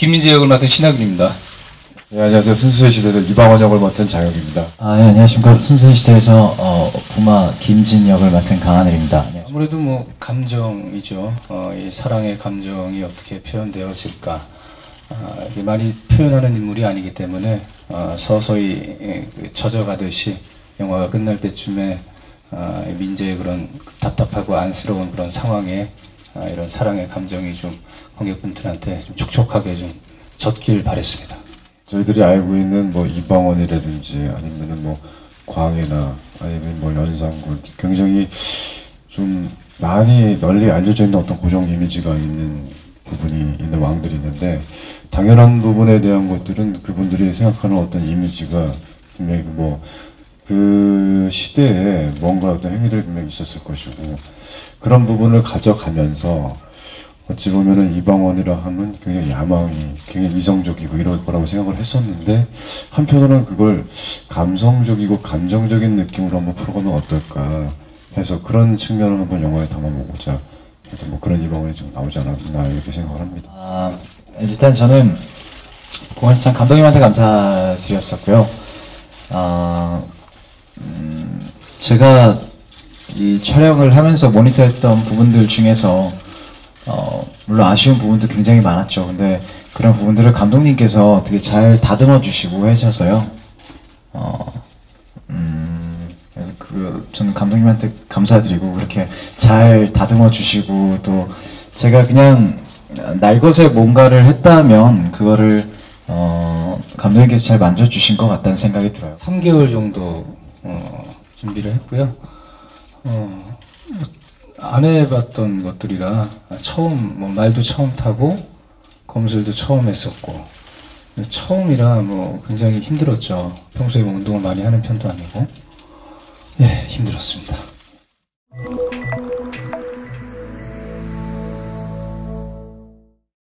김민재 역을 맡은 신하균입니다. 네, 안녕하세요. 순수의 시대에서 이방원 역을 맡은 장혁입니다. 아, 예, 안녕하십니까. 순수의 시대에서 어, 부마 김진 역을 맡은 강하늘입니다. 네. 아무래도 뭐 감정이죠. 어, 이 사랑의 감정이 어떻게 표현되었을까. 아, 이게 많이 표현하는 인물이 아니기 때문에 어, 서서히 예, 그 젖어가듯이 영화가 끝날 때쯤에 아, 이 민재의 그런 답답하고 안쓰러운 그런 상황에 아, 이런 사랑의 감정이 좀 관객분들한테 좀 촉촉하게 좀 젖길 바랬습니다. 저희들이 알고 있는 뭐 이방원이라든지 아니면은 뭐 광해나 아니면 뭐 연산군 굉장히 좀 많이 널리 알려져 있는 어떤 고정 이미지가 있는 부분이 있는 왕들이 있는데 당연한 부분에 대한 것들은 그분들이 생각하는 어떤 이미지가 분명히 뭐 그 시대에 뭔가 어떤 행위들이 분명히 있었을 것이고 그런 부분을 가져가면서 어찌 보면은 이방원이라 하면 굉장히 야망이 굉장히 이성적이고 이럴 거라고 생각을 했었는데 한편으로는 그걸 감성적이고 감정적인 느낌으로 한번 풀어가면 어떨까 해서 그런 측면을 한번 영화에 담아보고자 해서 뭐 그런 이방원이 좀 나오지 않았나 이렇게 생각을 합니다. 아, 일단 저는 공연시장 감독님한테 감사드렸었고요. 아, 음, 제가 이 촬영을 하면서 모니터했던 부분들 중에서 어, 물론 아쉬운 부분도 굉장히 많았죠. 근데 그런 부분들을 감독님께서 되게 잘 다듬어 주시고 해셔서요. 어, 음, 그 저는 감독님한테 감사드리고 그렇게 잘 다듬어 주시고 또 제가 그냥 날것에 뭔가를 했다면 그거를 어, 감독님께서 잘 만져 주신 것 같다는 생각이 들어요. 3개월 정도 어, 준비를 했고요. 어, 안 해봤던 것들이라 처음 뭐 말도 처음 타고 검술도 처음 했었고 처음이라 뭐 굉장히 힘들었죠. 평소에 뭐 운동을 많이 하는 편도 아니고 예 힘들었습니다.